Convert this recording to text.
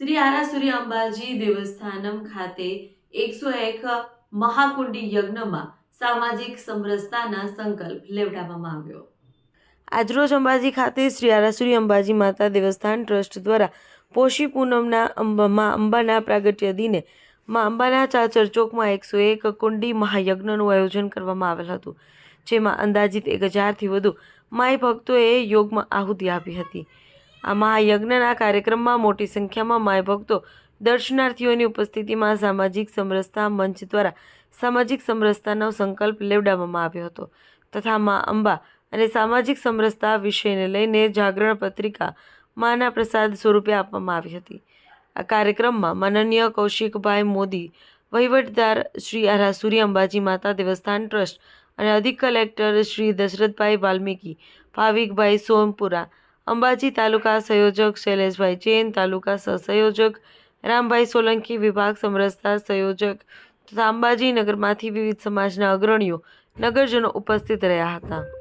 શ્રી આરાસુરી અંબાજી દેવસ્થાનમ ખાતે એકસો એક મહાકુંડી યજ્ઞમાં સામાજિક સમરસતાના સંકલ્પ લેવડાવવામાં આવ્યો. આજરોજ અંબાજી ખાતે શ્રી આરાસુરી અંબાજી માતા દેવસ્થાન ટ્રસ્ટ દ્વારા પોષી પૂનમના અંબામાં અંબાના પ્રાગટ્ય દિને માં અંબાના ચાચર ચોકમાં એકસો એક કુંડી મહાયજ્ઞનું આયોજન કરવામાં આવેલ હતું, જેમાં અંદાજિત એક હજારથી વધુ માય ભક્તોએ યોગમાં આહુતિ આપી હતી. આ મહાયજ્ઞના કાર્યક્રમમાં મોટી સંખ્યામાં માય ભક્તો દર્શનાર્થીઓની ઉપસ્થિતિમાં સામાજિક સમરસતા મંચ દ્વારા સામાજિક સમરસતાનો સંકલ્પ લેવડાવવામાં આવ્યો હતો તથા મા અંબા અને સામાજિક સમરસતા વિષયને લઈને જાગરણ પત્રિકા માના પ્રસાદ સ્વરૂપે આપવામાં આવી હતી. આ કાર્યક્રમમાં માનનીય કૌશિકભાઈ મોદી, વહીવટદાર શ્રી આરાસુરી અંબાજી માતા દેવસ્થાન ટ્રસ્ટ અને અધિક કલેક્ટર શ્રી દશરથભાઈ વાલ્મીકી, ભાવિકભાઈ સોમપુરા અંબાજી તાલુકા સંયોજક શૈલેષભાઈ જૈન, તાલુકા સહસંયોજક રામભાઈ સોલંકી, વિભાગ સમરસતા સંયોજક તથા અંબાજી નગરમાંથી વિવિધ સમાજના અગ્રણીઓ નગરજનો ઉપસ્થિત રહ્યા હતા.